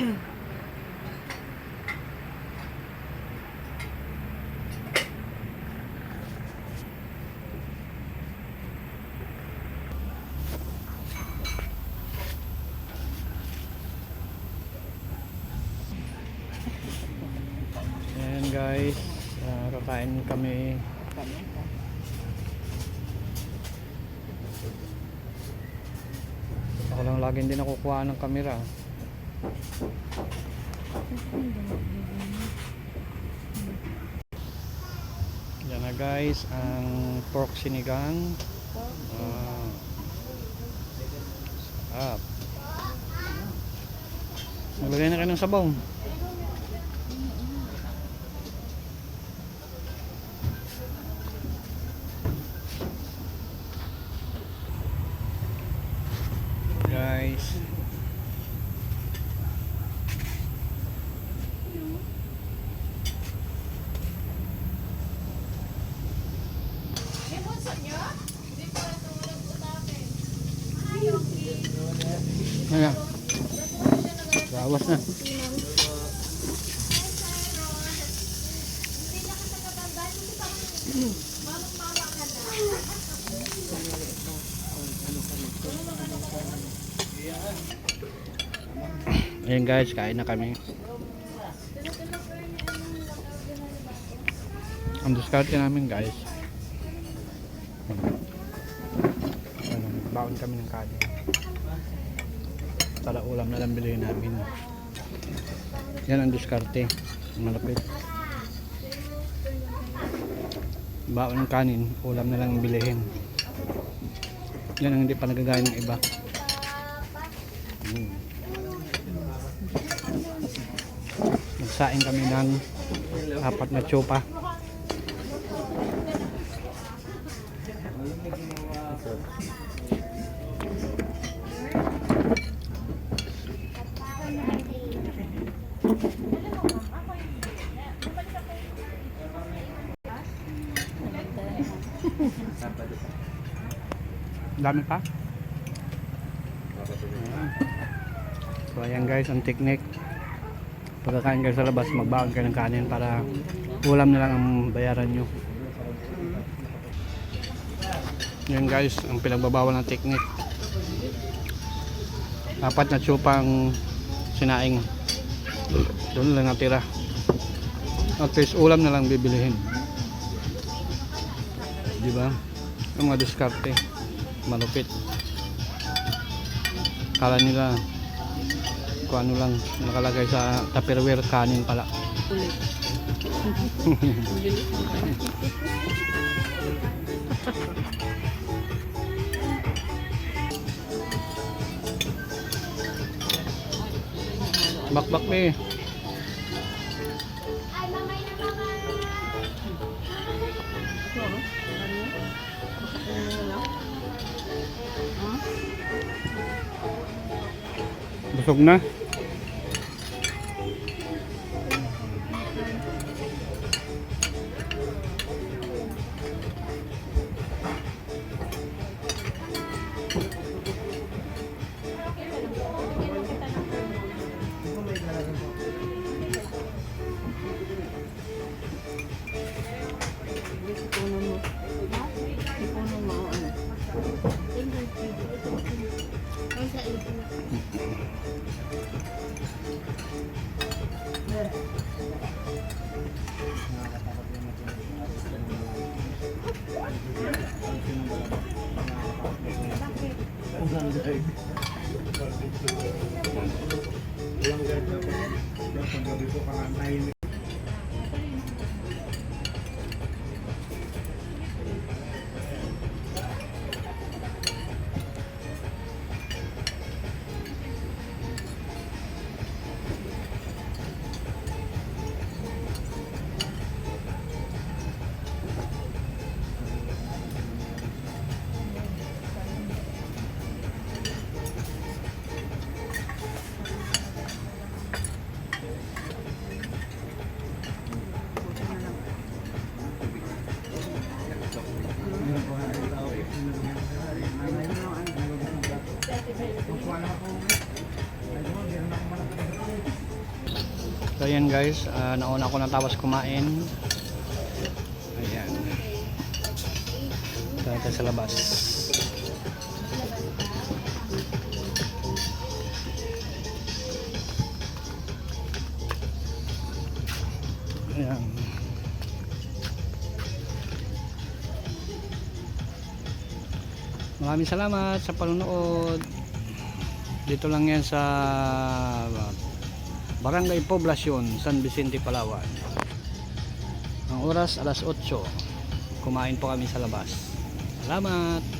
Ayan guys, ah, kakain kami. Ako lang lagi hindi nakukuha ng kamera. Yan na guys, ang pork sinigang. Ah. Sarap. Maglagay na kayo ng sabaw. Guys. Ayan. Bawas na. Ayan guys, kain na kami. Ang diskarte namin guys. Ano, baon kami ng kanin. Para ulam na lang bilhin namin. Yan ang diskarte. Malapit. Baon ng kanin, ulam na lang bilhin. Yan ang hindi pa nagagaya ng iba. Mm. Nagsaing kami ng apat na tsopa. Dami pa? So ayan guys, ang technique. Pagkakain kayo sa labas, magbaon kayo ng kanin para ulam na lang ang bayaran nyo. Yan guys, ang pinagbabawal ng technique. Apat na tsupang sinaing. Doon lang natira. At least ulam na lang bibilihin. Di ba? Ang mga diskarte. Malupit. Kala nila kung ano lang nakalagay sa tupperware kanin pala. Bakbak be. Busog na. Walang guard dapat. Dapat gabi po, kakantay So yan guys, uh, nauna ako ng tawas kumain. Ayan. Dahil tayo sa labas. Ayan. Maraming salamat sa panunood. Dito lang yan sa Barangay Poblacion, San Vicente, Palawan. Ang oras alas 8. Kumain po kami sa labas. Salamat.